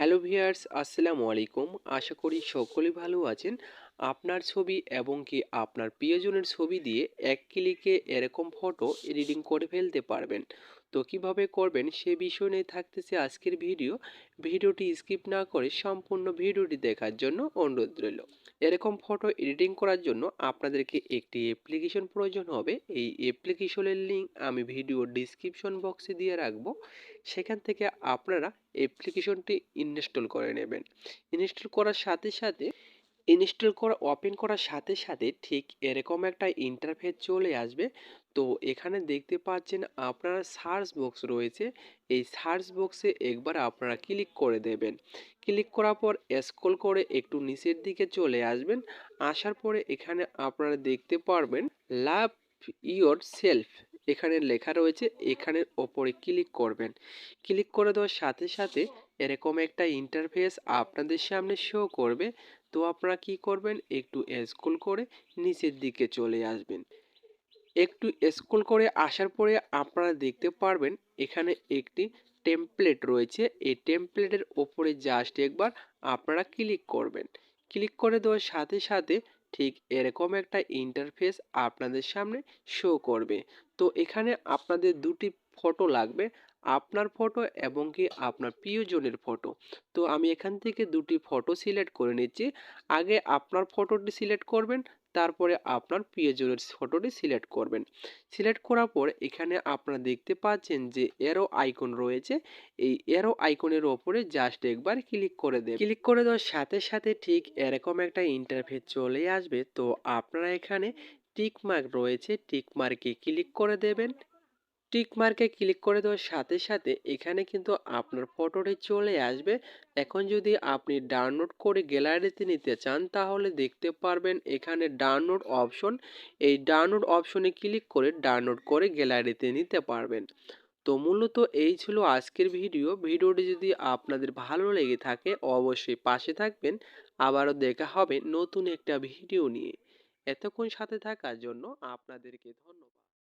Hello viewers আসসালামু আলাইকুম আশা করি সকলেই ভালো আছেন। আপনার ছবি এবং কি আপনার প্রিয়জনের ছবি দিয়ে এক ক্লিকে এরকম ফটো এডিটিং করে ফেলতে পারবেন। তো কীভাবে করবেন সে বিষয় নিয়ে থাকতেছে আজকের ভিডিও। ভিডিওটি স্কিপ না করে সম্পূর্ণ ভিডিওটি দেখার জন্য অনুরোধ রইল। এরকম ফটো এডিটিং করার জন্য আপনাদেরকে একটি অ্যাপ্লিকেশন প্রয়োজন হবে। এই অ্যাপ্লিকেশনের লিঙ্ক আমি ভিডিও ডিসক্রিপশন বক্সে দিয়ে রাখব। সেখান থেকে আপনারা অ্যাপ্লিকেশনটি ইনস্টল করে নেবেন। ইনস্টল করার সাথে সাথে ইনস্টল করা ওপেন করার সাথে সাথে ঠিক এরকম একটা ইন্টারফেস চলে আসবে। তো এখানে দেখতে পাচ্ছেন আপনার সার্চ বক্স রয়েছে। এই সার্চ বক্সে একবার আপনারা ক্লিক করে দেবেন। ক্লিক করার পর স্ক্রল করে একটু নিচের দিকে চলে আসবেন। আসার পরে এখানে আপনারা দেখতে পারবেন লাভ ইয়োর সেলফ এখানে লেখা রয়েছে। এখানের ওপরে ক্লিক করবেন। ক্লিক করে দেওয়ার সাথে সাথে এরকম একটা ইন্টারফেস আপনাদের সামনে শো করবে। তো আপনারা কি করবেন? একটু স্ক্রল করে নিচের দিকে চলে আসবেন। একটু স্ক্রল করে আসার পরে আপনারা দেখতে পারবেন এখানে একটি টেমপ্লেট রয়েছে। এই টেমপ্লেটের ওপরে জাস্ট একবার আপনারা ক্লিক করবেন। ক্লিক করে দেওয়ার সাথে সাথে ঠিক এরকম একটা ইন্টারফেস আপনাদের সামনে শো করবে। তো এখানে আপনাদের দুটি ফটো লাগবে, আপনার ফটো এবং কি আপনার প্রিয়জনের ফটো তো আমি এখান থেকে দুটি ফটো সিলেক্ট করে নিচ্ছি। আগে আপনার ফটোটি সিলেক্ট করবেন তারপরে আপনার প্রিয়জনের ফটোটি সিলেক্ট করবেন। সিলেক্ট করার পর এখানে আপনারা দেখতে পাচ্ছেন যে এরো আইকন রয়েছে। এই এরো আইকনের ওপরে জাস্ট একবার ক্লিক করে দেবেন। ক্লিক করে দেওয়ার সাথে সাথে ঠিক এরকম একটা ইন্টারফেস চলে আসবে। তো আপনারা এখানে টিক মার্ক রয়েছে। টিক মার্কে ক্লিক করে দেবেন। টিক মার্কে ক্লিক করে দেওয়ার সাথে সাথে এখানে কিন্তু আপনার ফটোটি চলে আসবে। এখন যদি আপনি ডাউনলোড করে গ্যালারিতে নিতে চান, তাহলে দেখতে পারবেন এখানে ডাউনলোড অপশন। এই ডাউনলোড অপশনে ক্লিক করে ডাউনলোড করে গ্যালারিতে নিতে পারবেন। তো মূলত এই ছিল আজকের ভিডিও। ভিডিওটি যদি আপনাদের ভালো লেগে থাকে, অবশ্যই পাশে থাকবেন। আবারও দেখা হবে নতুন একটা ভিডিও নিয়ে। এতক্ষণ সাথে থাকার জন্য আপনাদেরকে ধন্যবাদ।